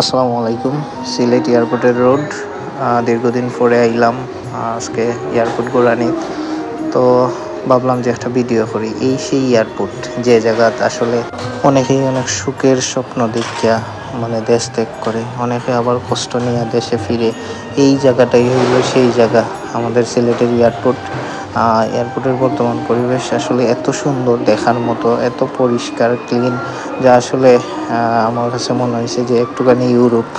আসসালামু আলাইকুম। সিলেট এয়ারপোর্টের রোড দীর্ঘদিন পরে আইলাম আজকে এয়ারপোর্ট গোরানি তো ভাবলাম যে একটা ভিডিও করি। এই সেই এয়ারপোর্ট, যে জায়গাত আসলে অনেকেই অনেক সুখের স্বপ্ন দেখিয়া মানে দেশ ত্যাগ করে। অনেকে আবার কষ্ট নিয়ে দেশে ফিরে। এই জায়গাটাই হইল সেই জায়গা। আমাদের সিলেটের এয়ারপোর্ট। এয়ারপোর্টের বর্তমান পরিবেশ আসলে এত সুন্দর দেখার মতো, এত পরিষ্কার ক্লিন যা আসলে আমার কাছে মনে হয়েছে যে একটুখানি ইউরোপ।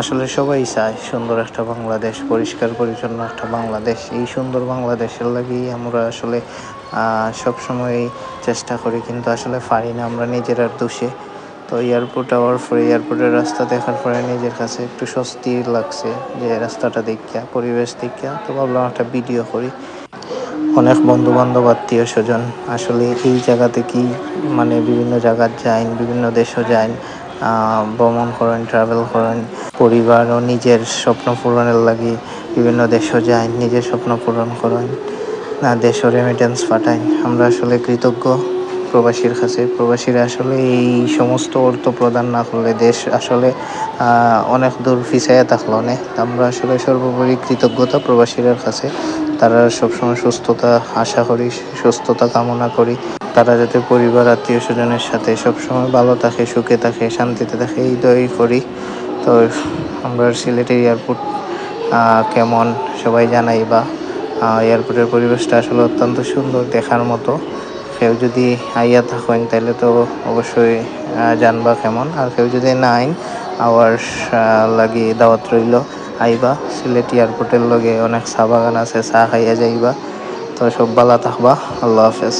আসলে সবাই চায় সুন্দর একটা বাংলাদেশ, পরিষ্কার, পরিচ্ছন্ন একটা বাংলাদেশ। এই সুন্দর বাংলাদেশের লাগেই আমরা আসলে সবসময় চেষ্টা করি, কিন্তু আসলে পারি না আমরা নিজেরার দোষে। তো এয়ারপোর্ট আওয়ার পরে এয়ারপোর্টের রাস্তা দেখার পরে নিজের কাছে একটু স্বস্তি লাগছে যে রাস্তাটা দেখিয়া, পরিবেশ দেখিয়া। তো ভাবলাম একটা ভিডিও করি। অনেক বন্ধু বান্ধব আত্মীয় স্বজন। আসলে এই জায়গা থেকেই মানে বিভিন্ন জায়গার যাইন, বিভিন্ন দেশও যাইন ভ্রমণ করেন ট্রাভেল করেন পরিবার ও নিজের স্বপ্ন পূরণের লাগে বিভিন্ন দেশও যাইন, নিজের স্বপ্ন পূরণ করেন, না, দেশও রেমিটেন্স পাঠায় আমরা আসলে কৃতজ্ঞ প্রবাসীর কাছে। প্রবাসীরা আসলে এই সমস্ত অর্থ প্রদান না করলে দেশ আসলে অনেক দূর পিছাইয়া থাকল অনেক। আমরা আসলে সর্বোপরি কৃতজ্ঞতা প্রবাসীদের কাছে। তারা সবসময় সুস্থতা আশা করি, সুস্থতা কামনা করি। তারা যাতে পরিবার, আত্মীয় স্বজনের সাথে সবসময় ভালো থাকে, সুখে থাকে, শান্তিতে থাকে, এই দই করি। তো আমরা সিলেটের এয়ারপোর্ট কেমন সবাই জানাই বা এয়ারপোর্টের পরিবেশটা আসলে অত্যন্ত সুন্দর দেখার মতো। কেউ যদি আইয়া থাকেন তাহলে তো অবশ্যই জানবা কেমন। আর কেউ যদি না আইন আবার লাগি দাওয়াত রইল। আইবা সিলেট এয়ারপোর্টের লগে অনেক চা বাগান আছে, চা খাইয়া যাইবা। তো সব ভালো থাকবা, আল্লাহ হাফেজ।